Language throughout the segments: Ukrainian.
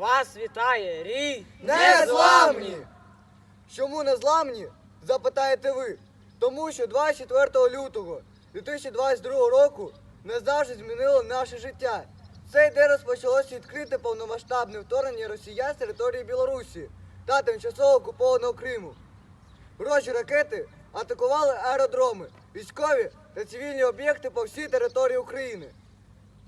Вас вітає рій! Незламні! Чому незламні? Запитаєте ви. Тому що 24 лютого 2022 року назавжди змінило наше життя. Цей день розпочалося відкрите повномасштабне вторгнення росіян з території Білорусі та тимчасово окупованого Криму. Ворожі ракети атакували аеродроми, військові та цивільні об'єкти по всій території України.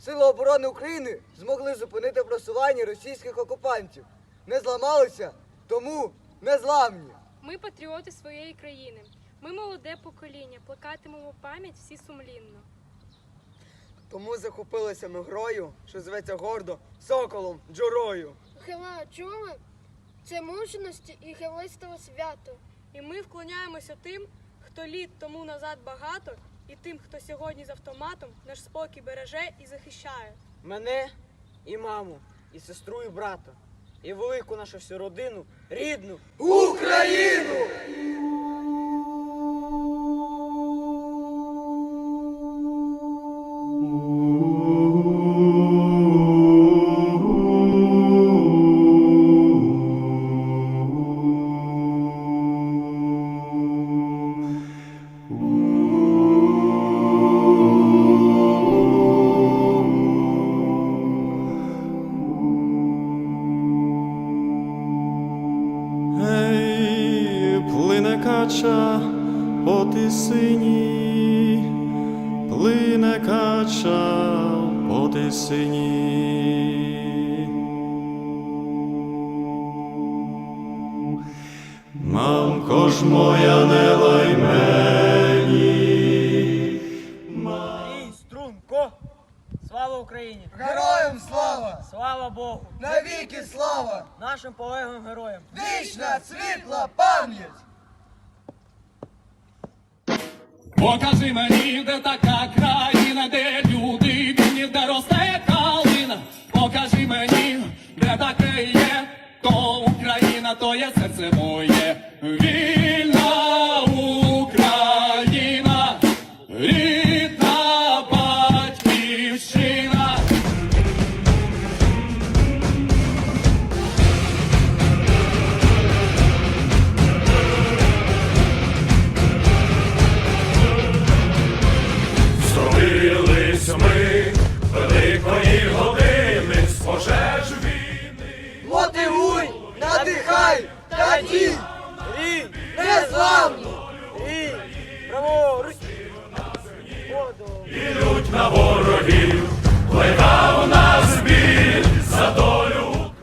Сили оборони України змогли зупинити просування російських окупантів. Не зламалися, тому незламні. Ми патріоти своєї країни. Ми молоде покоління, плекатимемо пам'ять всі сумлінно. Тому захопилися ми грою, що зветься гордо соколом джурою. Гела чули? Це мужності і героїство свято. І ми вклоняємося тим, хто літ тому назад багато, і тим, хто сьогодні з автоматом наш спокій береже і захищає. Мене і маму, і сестру, і брата, і велику нашу всю родину, рідну. Україну! Кача по тисині, плине кача по тисині. Мамко ж моя не лай мені, Рій, струнко! Слава Україні! Героям слава! Слава Богу! Навіки слава! Нашим полеглим героям! Вічна світла пам'ять! Покажи мені, де така країна, де люди вільні, де росте калина. Покажи мені, де таке є, то Україна, то є серце моє. Вільне Yes,